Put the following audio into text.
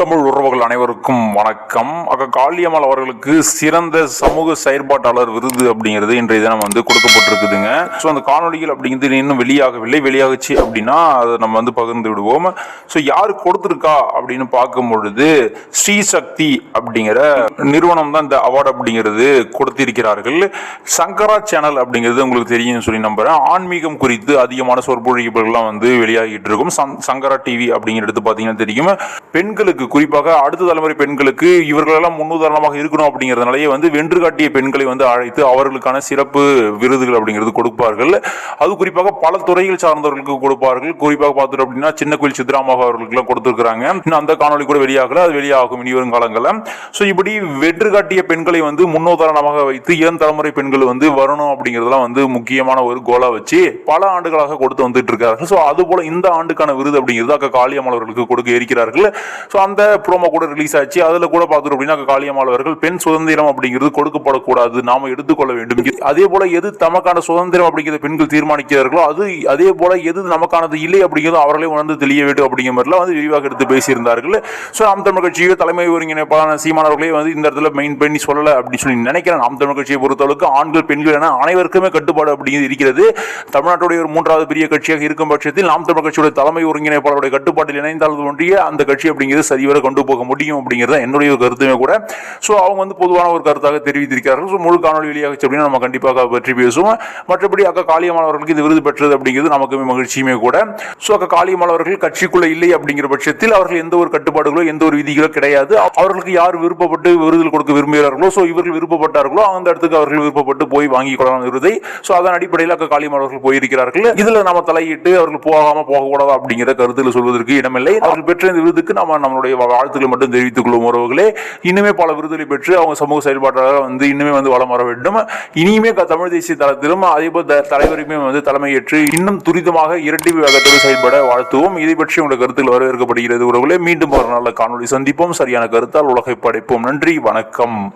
தமிழ் உறவுகள் அனைவருக்கும் வணக்கம். அக்கா காளியம்மாள் அவர்களுக்கு சிறந்த சமூக செயற்பாட்டாளர் விருது அப்படிங்கிறது இன்றைய தினம் வந்து கொடுக்கப்பட்டிருக்குதுங்க. ஸோ அந்த காணொலிகள் அப்படிங்கிறது இன்னும் வெளியாகவில்லை. வெளியாகுச்சு அப்படின்னா அதை நம்ம வந்து பகிர்ந்து விடுவோம். ஸோ யார் கொடுத்துருக்கா அப்படின்னு பார்க்கும் பொழுது ஸ்ரீ சக்தி அப்படிங்கிற நிறுவனம் தான் இந்த அவார்டு அப்படிங்கிறது கொடுத்திருக்கிறார்கள். சங்கரா சேனல் அப்படிங்கிறது உங்களுக்கு தெரியும்னு சொல்லி நம்புறேன். ஆன்மீகம் குறித்து அதிகமான சொற்பொழிவுகள்லாம் வந்து வெளியாகிட்டு இருக்கும். சங்கரா டிவி அப்படிங்கிறது பார்த்தீங்கன்னா தெரியும். பெண்களுக்கு குறிப்பாக அடுத்த தலைமுறை பெண்களுக்கு இவர்களெல்லாம் முன்னுதாரணமாக இருக்கணும் அப்படிங்கிறதுனாலேயே வந்து வென்று காட்டிய பெண்களை வந்து அழைத்து அவர்களுக்கான சிறப்பு விருதுகள் அப்படிங்கிறது கொடுப்பார்கள். அது குறிப்பாக பல துறைகள் சார்ந்தவர்களுக்கு கொடுப்பார்கள். குறிப்பாக பார்த்துட்டோம் அப்படின்னா சின்ன கோயில் சித்ராமாக அவர்களுக்குலாம் கொடுத்துருக்காங்க இன்னும் அந்த காணொளி கூட வெளியாகல. அது வெளியாகும் இனி வரும் காலங்களில். ஸோ இப்படி வென்று காட்டிய பெண்களை வந்து முன்னுதாரணமாக வைத்து இளம் தலைமுறை பெண்கள் வந்து வரணும் அப்படிங்கிறதுலாம் வந்து முக்கியமான ஒரு கோலா வச்சு பல ஆண்டுகளாக கொடுத்து வந்துட்டு இருக்கார்கள். ஸோ அது போல இந்த ஆண்டுக்கான விருது அப்படிங்கிறது அக்கா காளியம்மாள் அவர்களுக்கு கொடுக்க இருக்கிறார்கள். ஸோ அந்த ப்ரோமோ கூட ரிலீஸ் ஆச்சு. அதில் கூட பார்த்துட்டோம் அப்படின்னா காளியம்மாளவர்கள் பெண் சுதந்திரம் அப்படிங்கிறது கொடுக்கப்படக்கூடாது. நாம எடுத்துக்கொள்ள வேண்டும். அதே போல எது தமக்கான சுதந்திரம் அப்படிங்கிறத பெண்கள் தீர்மானிக்கிறார்களோ அது அதே போல எது நமக்கானது இல்லை அப்படிங்கிறது அவர்களே உணர்ந்து தெளிய வேண்டும் அப்படிங்கிற மாதிரிலாம் வந்து விரிவாக எடுத்து பேசியிருந்தார்கள். ஸோ நாம் தமிழ் கட்சியோ தலைமை ஒருங்கிணைப்பாளரான சீமானவர்களே வந்து இந்த இடத்துல மெயின் பண்ணி சொல்லலை அப்படின்னு சொல்லி நினைக்கிறேன். நாம் தமிழ் கட்சியை பொறுத்தளவுக்கு ஆண்கள் பெண்கள் என அனைவருக்குமே கட்டுப்பாடு அப்படிங்கிறது இருக்கிறது. தமிழ்நாட்டுடைய ஒரு மூன்றாவது பெரிய கட்சியாக இருக்கும் பட்சத்தில் நாம் தமிழ் கட்சியுடைய தலைமை ஒருங்கிணைப்பாளருடைய கட்டுப்பாட்டில் இணைந்தால் ஒன்றிய அந்த கட்சி அப்படிங்கிறது வரை கொண்டு போக முடியும் அப்படிங்கிறது என்னுடைய ஒரு கருத்துமே கூட. ஸோ அவங்க வந்து பொதுவான ஒரு கருத்தாக தெரிவித்திருக்கிறார்கள். ஸோ முழு காணொலி வெளியாகச்சு அப்படின்னா நம்ம கண்டிப்பாக பற்றி பேசுவோம். மற்றபடி அக்கா காளியம்மாள் இது விருது பெற்றது அப்படிங்கிறது நமக்குமே மகிழ்ச்சியுமே கூட. ஸோ அக்கா காளியம்மாள் கட்சிக்குள்ளே கட்சிக்குள்ள இல்லை அப்படிங்கிற பட்சத்தில் அவர்கள் எந்த ஒரு கட்டுப்பாடுகளோ எந்த ஒரு விதிகளோ கிடையாது. அவர்களுக்கு யார் விருப்பப்பட்டு விருதுகள் கொடுக்க விரும்புகிறார்களோ ஸோ இவர்கள் விருப்பப்பட்டார்களோ அந்த இடத்துக்கு அவர்கள் விருப்பப்பட்டு போய் வாங்கி கொள்ளலாம் விருதை. ஸோ அதன் அடிப்படையில் அக்கா காளியம்மாள் அவர்கள் போயிருக்கிறார்கள். இதில் நம்ம தலையிட்டு அவர்கள் போகாமல் போகக்கூடாது அப்படிங்கிற கருத்தில் சொல்வதற்கு இடமில்லை. அவர்கள் பெற்ற இந்த விருதுக்கு நம்ம நம்மளுடைய வாழ்த்துக்களை மட்டும் தெரிவித்துக் கொள்ளும் உறவுகளே. இன்னுமே பல விருதுகளை பெற்று அவங்க சமூக செயல்பாட்டாளர்கள் வந்து இன்னுமே வந்து வளம் வர வேண்டும். இனியுமே தமிழ் தேசிய தளத்திலும் அதே போல் தலைவருமே வந்து தலைமையேற்று இன்னும் துரிதமாக இரட்டை வேகத்தோடு செயல்பட வாழ்த்துவோம். இதை பற்றி உங்களுடைய கருத்துக்கள் வரவேற்கப்படுகிறது உறவுகளே. மீண்டும் ஒரு நல்ல காணொளி சந்திப்போம். சரியான கருத்தால் உலகை படைப்போம். நன்றி. வணக்கம்.